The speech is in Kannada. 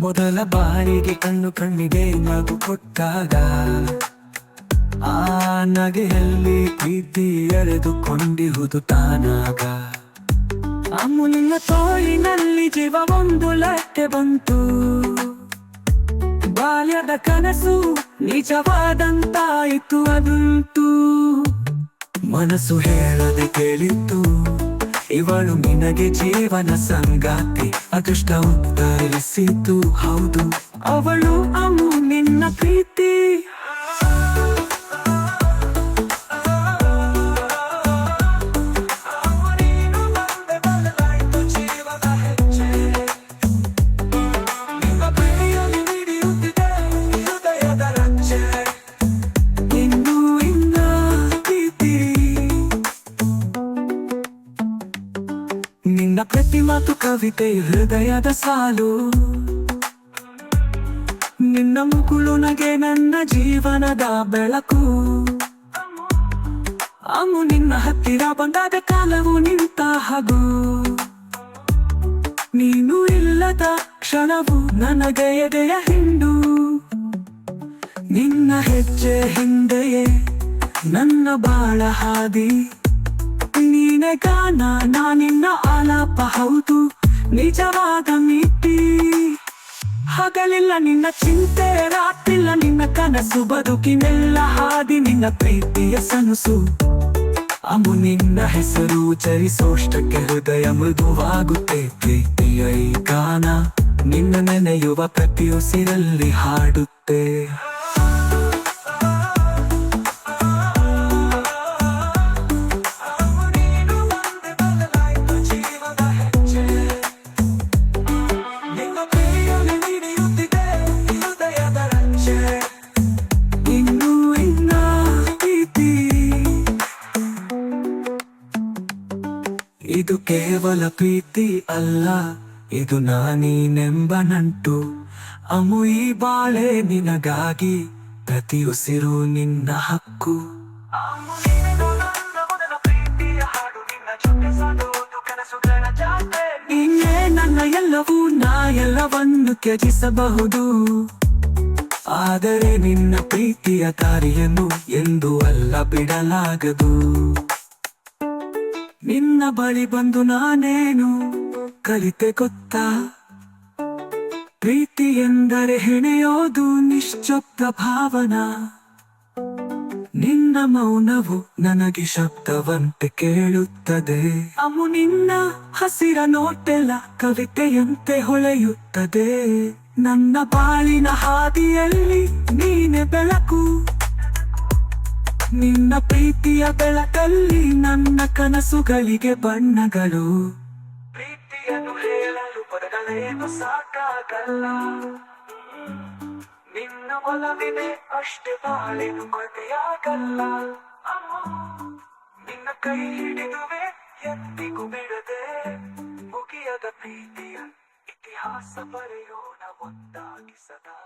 ಮೊದಲ ಬಾರಿಗೆ ಕಣ್ಣು ಕಣ್ಣಿಗೆ ನಗು ಕೊಟ್ಟಾಗ, ಆ ನಗೆಯಲ್ಲಿ ಪ್ರೀತಿ ಎಳೆದುಕೊಂಡಿಹುದು ತಾನಾಗ. ಅಮುಲಿನ ತೋಳಿನಲ್ಲಿ ಜೀವ ಒಂದು ಲಟ್ಟೆ ಬಂತು. ಬಾಲ್ಯದ ಕನಸು ನಿಜವಾದಂತಾಯಿತು ಅದುಂಟು. ಮನಸ್ಸು ಹೇಳದೆ ಕೇಳಿತ್ತು, ಇವಳು ನಿನಗೆ ಜೀವನ ಸಂಗಾತಿ. ಅದೃಷ್ಟ ಉತ್ತರಿಸಿತು, ಹೌದು, ಅವಳು ಅಮು ನಿನ್ನ ಪ್ರತಿ ಮಾತು ಕವಿತೆ ಹೃದಯದ ಸಾಲು. ನಿನ್ನ ಮುಗುಳು ನಗೆ ನನ್ನ ಜೀವನದ ಬೆಳಕು. ಅಮು ನಿನ್ನ ಹತ್ತಿರ ಬಂದಾದ ಕಾಲವು ನಿಂತ ಹಾಗು. ನೀನು ಇಲ್ಲದ ಕ್ಷಣವು ನನಗೆ ಎದೆಯ ಹಿಂಡು. ನಿನ್ನ ಹೆಜ್ಜೆ ಹಿಂದೆಯೇ ನನ್ನ ಬಾಳ ಹಾದಿ. ನೀನೆ ಗಾನ ನಾನಿನ್ನ ಆಲಾಪ ಹೌದು, ನಿಜವಾದ ಮಿತಿ. ಹಗಲಿಲ್ಲ ನಿನ್ನ ಚಿಂತೆ, ರಾತ್ರಿಲ್ಲ ನಿನ್ನ ಕನಸು, ಬದುಕಿನೆಲ್ಲ ಹಾದಿ ನಿನ್ನ ಪ್ರೀತಿಯ ಸನಸು. ಅಮು ನಿನ್ನ ಹೆಸರು ಚರಿಸೋಷ್ಟಕ್ಕೆ ಹೃದಯ ಮೃದುವಾಗುತ್ತೆ, ಪ್ರೀತಿಯ ಈ ಗಾನ ನಿನ್ನ ನೆನೆಯುವ ಪ್ರತಿಯುಸಿರಲ್ಲಿ ಹಾಡುತ್ತೆ. ಇದು ಕೇವಲ ಪ್ರೀತಿ ಅಲ್ಲ ಇದು ನಾನೀನೆಂಬ ನಂಟು. ಅಮು ಈ ಬಾಳೆ ನಿನಗಾಗಿ ಪ್ರತಿ ಉಸಿರು ನಿನ್ನ ಹಕ್ಕು. ನೀನು ನನ್ನ ಎಲ್ಲವೂ ನಾ ಎಲ್ಲವನ್ನು ತ್ಯಜಿಸಬಹುದು. ಆದರೆ ನಿನ್ನ ಪ್ರೀತಿಯ ದಾರಿಯನ್ನು ಎಂದು ಅಲ್ಲ ಬಿಡಲಾಗದು. ನಿನ್ನ ಬಳಿ ಬಂದು ನಾನೇನು ಕಲಿತೆ ಗೊತ್ತಾ? ಪ್ರೀತಿ ಎಂದರೆ ಹೆಣೆಯೋದು ನಿಶ್ಚಪ್ತ ಭಾವನಾ? ನಿನ್ನ ಮೌನವು ನನಗೆ ಶಬ್ದವಂತೆ ಕೇಳುತ್ತದೆ. ಅಮು ನಿನ್ನ ಹಸಿರ ನೋಟೆಲ್ಲ ಕವಿತೆಯಂತೆ ಹೊಳೆಯುತ್ತದೆ. ನನ್ನ ಬಾಳಿನ ಹಾದಿಯಲ್ಲಿ ನೀನೆ ಬೆಳಕು ನಿನ್ನ ಪ್ರೀತಿಯ ಬೆಳಕಲ್ಲಿ ನನ್ನ ಕನಸುಗಳಿಗೆ ಬಣ್ಣಗಳು. ಪ್ರೀತಿಯನ್ನು ಹೇಳಲು ಪದಗಳೇನು ಸಾಕಾಗಲ್ಲ. ನಿನ್ನ ಒಲವಿದೆ ಅಷ್ಟು ಬಾಳೆನು ಅಮ್ಮು, ನಿನ್ನ ಕೈ ಹಿಡಿದುವೆ ಎಂದಿಗೂ ಬಿಡದೆ ಮುಗಿಯದ ಪ್ರೀತಿಯ ಇತಿಹಾಸ ಬರೆಯೋಣ ಒಂದಾಗಿ ಸದಾ